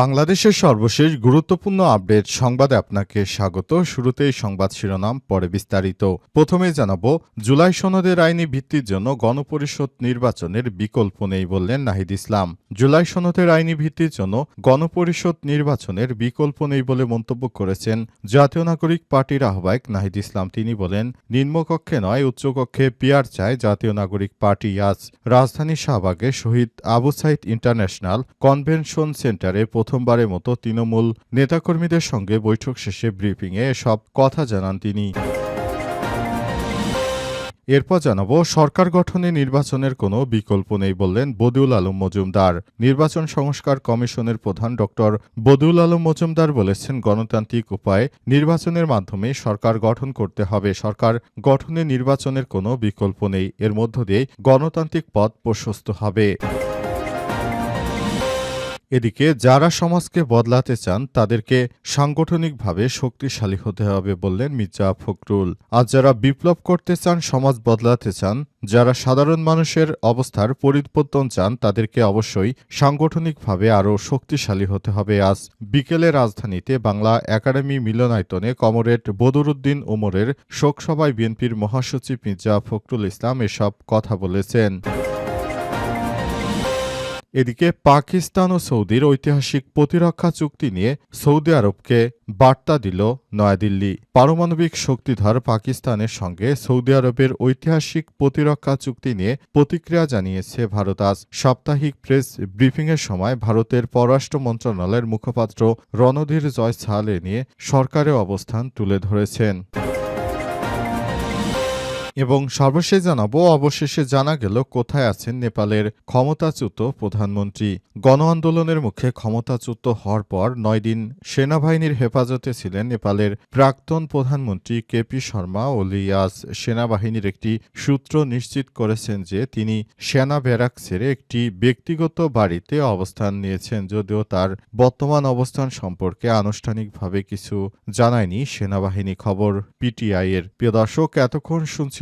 বাংলাদেশের সর্বশেষ গুরুত্বপূর্ণ আপডেট সংবাদে আপনাকে স্বাগত। শুরুতেই সংবাদ শিরোনাম, পরে বিস্তারিত। প্রথমে জানাব, জুলাই সনদের আইনি ভিত্তির জন্য গণপরিষদ নির্বাচনের বিকল্প নেই বললেন নাহিদ ইসলাম। জুলাই সনদের আইনি ভিত্তির জন্য গণপরিষদ নির্বাচনের বিকল্প নেই বলে মন্তব্য করেছেন জাতীয় নাগরিক পার্টির আহ্বায়ক নাহিদ ইসলাম। তিনি বলেন, নিম্নকক্ষে নয়, উচ্চকক্ষে পিয়ার চায় জাতীয় নাগরিক পার্টি। আজ রাজধানী শাহবাগে শহীদ আবু সাইদ ইন্টারন্যাশনাল কনভেনশন সেন্টারে প্রথমবারের মতো তৃণমূল নেতাকর্মীদের সঙ্গে বৈঠক শেষে ব্রিফিংয়ে এসব কথা জানান তিনি। এরপর জানাব, সরকার গঠনে নির্বাচনের কোনো বিকল্প নেই বললেন বদিউল আলম মজুমদার। নির্বাচন সংস্কার কমিশনের প্রধান ড বদিউল আলম মজুমদার বলেছেন, গণতান্ত্রিক উপায়ে নির্বাচনের মাধ্যমে সরকার গঠন করতে হবে। সরকার গঠনে নির্বাচনের কোনো বিকল্প নেই। এর মধ্য দিয়ে গণতান্ত্রিক পথ প্রশস্ত হবে। এদিকে যারা সমাজকে বদলাতে চান, তাদেরকে সাংগঠনিকভাবে শক্তিশালী হতে হবে বললেন মির্জা ফখরুল। আজ যারা বিপ্লব করতে চান, সমাজ বদলাতে চান, যারা সাধারণ মানুষের অবস্থার পরিবর্তন চান, তাদেরকে অবশ্যই সাংগঠনিকভাবে আরও শক্তিশালী হতে হবে। আজ বিকেলে রাজধানীতে বাংলা একাডেমি মিলনায়তনে কমরেড বদরুদ্দিন ওমরের শোকসভায় বিএনপির মহাসচিব মির্জা ফখরুল ইসলাম এসব কথা বলেছেন। এদিকে পাকিস্তান ও সৌদির ঐতিহাসিক প্রতিরক্ষা চুক্তি নিয়ে সৌদি আরবকে বার্তা দিল নয়াদিল্লি। পারমাণবিক শক্তিধর পাকিস্তানের সঙ্গে সৌদি আরবের ঐতিহাসিক প্রতিরক্ষা চুক্তি নিয়ে প্রতিক্রিয়া জানিয়েছে ভারত। আজ সাপ্তাহিক প্রেস ব্রিফিংয়ের সময় ভারতের পররাষ্ট্র মন্ত্রণালয়ের মুখপাত্র রণধীর জয় সাল নিয়ে সরকারের অবস্থান তুলে ধরেছেন। এবং সর্বশেষ জানাব, অবশেষে জানা গেল কোথায় আছেন নেপালের ক্ষমতাচ্যুত প্রধানমন্ত্রী। গণ আন্দোলনের মুখে ক্ষমতাচ্যুত হওয়ার পর নয় দিন সেনাবাহিনীর হেফাজতে ছিলেন নেপালের প্রাক্তন প্রধানমন্ত্রী কেপি শর্মা ওলি আজ সেনাবাহিনীর একটি সূত্র নিশ্চিত করেছেন যে তিনি সেনা ব্যারাক ছেড়ে একটি ব্যক্তিগত বাড়িতে অবস্থান নিয়েছেন, যদিও তার বর্তমান অবস্থান সম্পর্কে আনুষ্ঠানিকভাবে কিছু জানায়নি সেনাবাহিনী খবর। পিটিআই এর প্রিয় দর্শক, এতক্ষণ শুনছি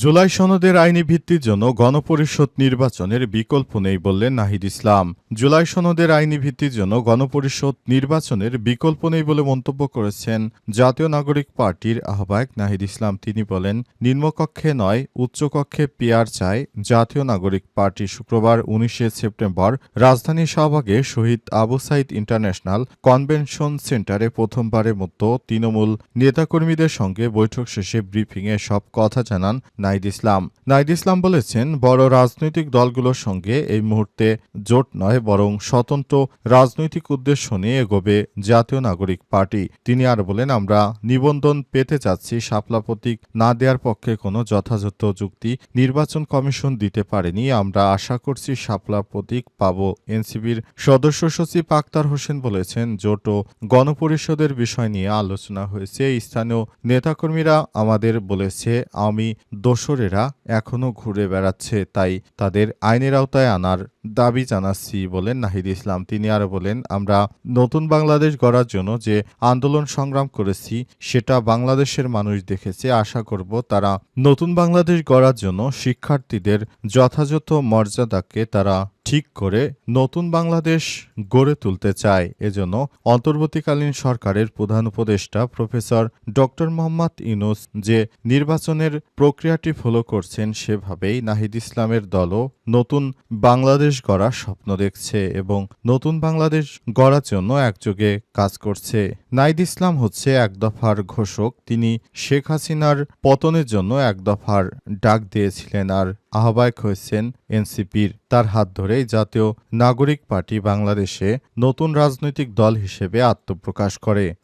জুলাই সনদের আইনি ভিত্তির জন্য গণপরিষদ নির্বাচনের বিকল্প নেই বললেন নাহিদ ইসলাম। জুলাই সনদের আইনি ভিত্তির জন্য গণপরিষদ নির্বাচনের বিকল্প নেই বলে মন্তব্য করেছেন জাতীয় নাগরিক পার্টির আহ্বায়ক নাহিদ ইসলাম। তিনি বলেন, নিম্নকক্ষে নয়, উচ্চকক্ষে পিয়ার চায় জাতীয় নাগরিক পার্টি শুক্রবার উনিশে সেপ্টেম্বর রাজধানী শাহবাগে শহীদ আবু সাইদ ইন্টারন্যাশনাল কনভেনশন সেন্টারে প্রথমবারের মতো তৃণমূল নেতাকর্মীদের সঙ্গে বৈঠক শেষে ব্রিফিংয়ে সব কথা জানান নাইদ ইসলাম। নাইদ ইসলাম বলেছেন, বড় রাজনৈতিক দলগুলোর সঙ্গে এই মুহূর্তে জোট নয়, বরং স্বতন্ত্র রাজনৈতিক উদ্দেশ্য নিয়ে এগোবে জাতীয় নাগরিক পার্টি। তিনি আর বলেন, আমরা নিবন্ধন পেতে চাচ্ছি শাপলা প্রতীক না দেওয়ার পক্ষে কোনো যথাযথ যুক্তি নির্বাচন কমিশন দিতে পারেনি। আমরা আশা করছি শাপলা প্রতীক পাব। এনসিবির সদস্য সচিব আক্তার হোসেন বলেছেন, জোট ও গণপরিষদের বিষয় নিয়ে আলোচনা হয়েছে। স্থানীয় নেতাকর্মীরা আমাদের বলেছে, আমি দোসরেরা এখনও ঘুরে বেড়াচ্ছে, তাই তাদের আইনের আওতায় আনার দাবি জানাচ্ছি বলেন নাহিদ ইসলাম। তিনি আরও বলেন, আমরা নতুন বাংলাদেশ গড়ার জন্য যে আন্দোলন সংগ্রাম করেছি, সেটা বাংলাদেশের মানুষ দেখেছে। আশা করব তারা নতুন বাংলাদেশ গড়ার জন্য শিক্ষার্থীদের যথাযথ মর্যাদাকে তারা ঠিক করে নতুন বাংলাদেশ গড়ে তুলতে চায়। এজন্য অন্তর্বর্তীকালীন সরকারের প্রধান উপদেষ্টা প্রফেসর ডক্টর মোহাম্মদ ইউনুস যে নির্বাচনের প্রক্রিয়াটি ফলো করছেন সেভাবেই নাহিদ ইসলামের দলও নতুন বাংলাদেশ গড়ার স্বপ্ন দেখছে এবং নতুন বাংলাদেশ গড়ার জন্য একযোগে কাজ করছে। নাইদ ইসলাম হচ্ছে এক দফার ঘোষক। তিনি শেখ হাসিনার পতনের জন্য এক দফার ডাক দিয়েছিলেন আর আহ্বায়ক হয়েছেন এনসিপির। তার হাত ধরেই জাতীয় নাগরিক পার্টি বাংলাদেশে নতুন রাজনৈতিক দল হিসেবে আত্মপ্রকাশ করে।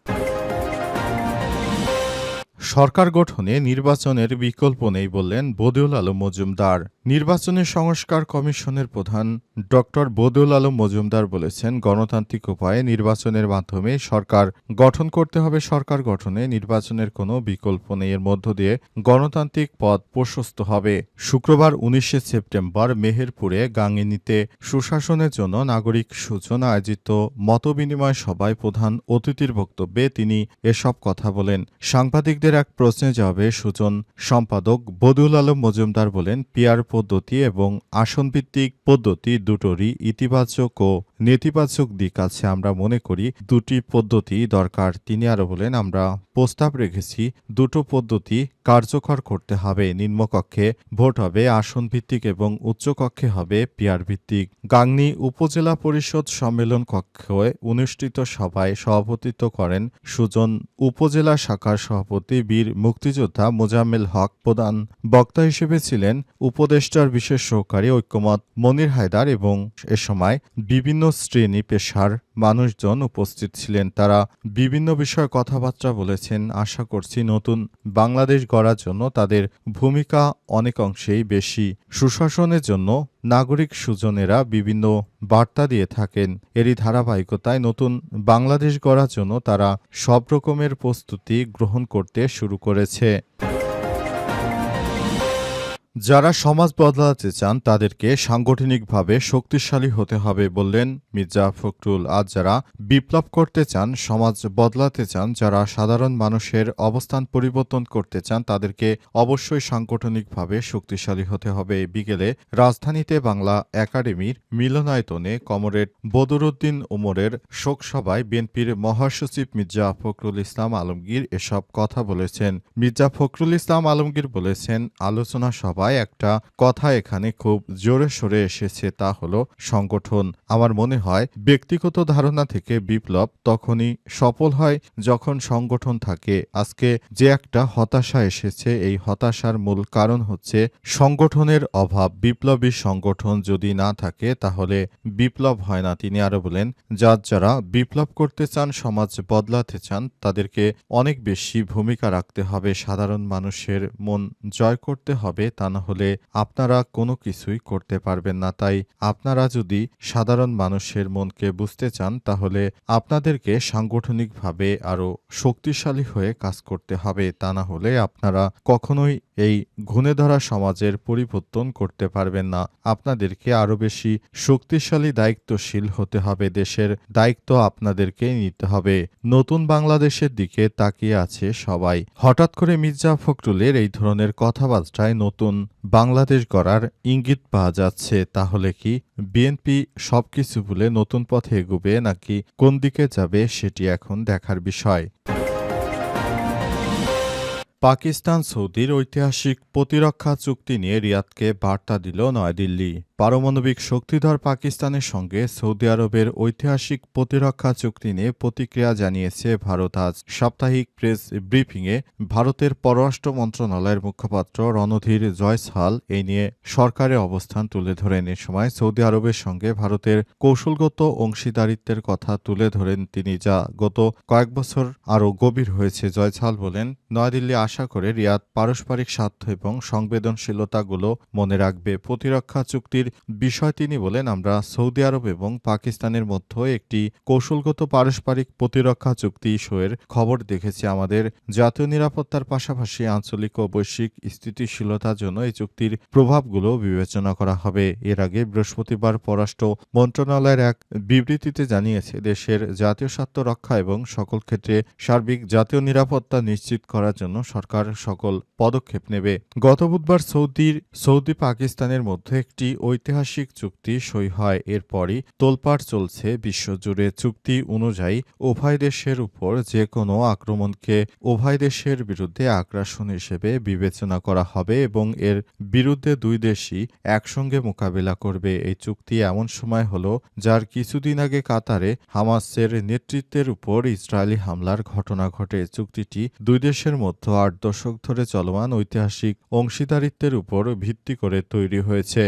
সরকার গঠনে নির্বাচনের বিকল্প নেই বললেন বদিউল আলম মজুমদার। নির্বাচনের সংস্কার কমিশনের প্রধান ড বদিউল আলম মজুমদার বলেছেন, গণতান্ত্রিক উপায়ে নির্বাচনের মাধ্যমে সরকার গঠন করতে হবে। সরকার গঠনে নির্বাচনের কোনো বিকল্প নেই। এর মধ্য দিয়ে গণতান্ত্রিক পথ প্রশস্ত হবে। শুক্রবার উনিশে সেপ্টেম্বর মেহেরপুরে গাঙ্গিনীতে সুশাসনের জন্য নাগরিক সূচনা আয়োজিত মতবিনিময় সভায় প্রধান অতিথির বক্তব্যে তিনি এসব কথা বলেন। সাংবাদিকদের এক প্রশ্নে জবাবে সুজন সম্পাদক বদুল আলম মজুমদার বলেন, পিয়ার পদ্ধতি এবং আসনভিত্তিক পদ্ধতি দুটোরই ইতিবাচক ও নেতিবাচক দিক আছে, আমরা মনে করি। দুটি পদ্ধতি দরকার। তিনি আরও বলেন, আমরা প্রস্তাব রেখেছি, দুটো পদ্ধতি কার্যকর করতে হবে। নিম্নকক্ষে ভোট হবে আসন ভিত্তিক এবং উচ্চকক্ষে হবে পিয়ার ভিত্তিক গাংনী উপজেলা পরিষদ সম্মেলন কক্ষে অনুষ্ঠিত সভায় সভাপতিত্ব করেন সুজন, উপজেলা শাখার সভাপতি বীর মুক্তিযোদ্ধা মোজাম্মেল হক প্রধান। বক্তা হিসেবে ছিলেন উপদেষ্টার বিশেষ সহকারী ঐক্যমত মনির হায়দার এবং এ সময় বিভিন্ন শ্রেণি পেশার মানুষজন উপস্থিত ছিলেন। তারা বিভিন্ন বিষয়ে কথাবার্তা বলেছেন। আশা করছি নতুন বাংলাদেশ গড়ার জন্য তাদের ভূমিকা অনেক অংশেই বেশি। সুশাসনের জন্য নাগরিক সুজনেরা বিভিন্ন বার্তা দিয়ে থাকেন। এরই ধারাবাহিকতায় নতুন বাংলাদেশ গড়ার জন্য তারা সব রকমের প্রস্তুতি গ্রহণ করতে শুরু করেছে। যারা সমাজ বদলাতে চান, তাদেরকে সাংগঠনিকভাবে শক্তিশালী হতে হবে বললেন মির্জা ফখরুল। আজ যারা বিপ্লব করতে চান, সমাজ বদলাতে চান, যারা সাধারণ মানুষের অবস্থান পরিবর্তন করতে চান, তাদেরকে অবশ্যই সাংগঠনিকভাবে শক্তিশালী হতে হবে। বিকেলে রাজধানীতে বাংলা একাডেমির মিলনায়তনে কমরেড বদরুদ্দিন ওমরের শোকসভায় বিএনপির মহাসচিব মির্জা ফখরুল ইসলাম আলমগীর এসব কথা বলেছেন। মির্জা ফখরুল ইসলাম আলমগীর বলেছেন, আলোচনা সভায় একটা কথা এখানে খুব জোরে সরে এসেছে, তা হলো সংগঠন। আমার মনে হয় ব্যক্তিগত ধারণা থেকে বিপ্লব তখনই সফল হয় যখন সংগঠন থাকে। আজকে যে একটা হতাশা এসেছে, এই হতাশার মূল কারণ হচ্ছে সংগঠনের অভাব। বিপ্লবী সংগঠন যদি না থাকে, তাহলে বিপ্লব হয় না। তিনি আরও বলেন, যার যারা বিপ্লব করতে চান, সমাজ বদলাতে চান, তাদেরকে অনেক বেশি ভূমিকা রাখতে হবে। সাধারণ মানুষের মন জয় করতে হবে, তা না হলে আপনারা কোনো কিছুই করতে পারবেন না। তাই আপনারা যদি সাধারণ মানুষের মনকে বুঝতে চান, তাহলে আপনাদেরকে সাংগঠনিকভাবে আরও শক্তিশালী হয়ে কাজ করতে হবে। তা না হলে আপনারা কখনোই এই ঘুণে ধরা সমাজের পরিবর্তন করতে পারবেন না। আপনাদেরকে আরও বেশি শক্তিশালী, দায়িত্বশীল হতে হবে। দেশের দায়িত্ব আপনাদেরকেই নিতে হবে। নতুন বাংলাদেশের দিকে তাকিয়ে আছে সবাই। হঠাৎ করে মির্জা ফখরুলের এই ধরনের কথাবার্তায় নতুন বাংলাদেশ গড়ার ইঙ্গিত পাওয়া যাচ্ছে, তাহলে কি বিএনপি সবকিছু ভুলে নতুন পথে এগোবে নাকি কোন দিকে যাবে সেটি এখন দেখার বিষয়। পাকিস্তান সৌদির ঐতিহাসিক প্রতিরক্ষা চুক্তি নিয়ে রিয়াদকে বার্তা দিল নয়াদিল্লি। পারমাণবিক শক্তিধর পাকিস্তানের সঙ্গে সৌদি আরবের ঐতিহাসিক প্রতিরক্ষা চুক্তি নিয়ে প্রতিক্রিয়া জানিয়েছে ভারত। আজ সাপ্তাহিক প্রেস ব্রিফিংয়ে ভারতের পররাষ্ট্র মন্ত্রণালয়ের মুখপাত্র রণধীর জয়সওয়াল এই নিয়ে সরকারের অবস্থান তুলে ধরেন। এ সময় সৌদি আরবের সঙ্গে ভারতের কৌশলগত অংশীদারিত্বের কথা তুলে ধরেন তিনি, যা গত কয়েক বছর আরও গভীর হয়েছে। জয়সওয়াল বলেন, নয়াদিল্লি আশা করে রিয়াদ পারস্পরিক স্বার্থ এবং সংবেদনশীলতাগুলো মনে রাখবে। প্রতিরক্ষা চুক্তির বিষয় তিনি বলেন, আমরা সৌদি আরব এবং পাকিস্তানের মধ্যে একটি কৌশলগত পারস্পরিক প্রতিরক্ষা চুক্তি ইস্যুয়ের খবর দেখেছি। আমাদের জাতীয় নিরাপত্তার পাশাপাশি আঞ্চলিক ও বৈশ্বিক স্থিতিশীলতার জন্য এই চুক্তির প্রভাবগুলো বিবেচনা করা হবে। এর আগে বৃহস্পতিবার পররাষ্ট্র মন্ত্রণালয়ের এক বিবৃতিতে জানিয়েছে, দেশের জাতীয় স্বার্থ রক্ষা এবং সকল ক্ষেত্রে সার্বিক জাতীয় নিরাপত্তা নিশ্চিত করার জন্য সরকার সকল পদক্ষেপ নেবে। গত বুধবার সৌদির সৌদি পাকিস্তানের মধ্যে একটি ঐতিহাসিক চুক্তি সই হয়। এরপরই তোলপাড় চলছে বিশ্বজুড়ে। চুক্তি অনুযায়ী উভয় দেশের উপর যে কোনো আক্রমণকে উভয় দেশের বিরুদ্ধে আগ্রাসন হিসেবে বিবেচনা করা হবে এবং এর বিরুদ্ধে দুই দেশই একসঙ্গে মোকাবিলা করবে। এই চুক্তি এমন সময় হল যার কিছুদিন আগে কাতারে হামাসের নেতৃত্বের উপর ইসরায়েলি হামলার ঘটনা ঘটে। চুক্তিটি দুই দেশের মধ্যে আট দশক ধরে চলমান ঐতিহাসিক অংশীদারিত্বের উপর ভিত্তি করে তৈরি হয়েছে।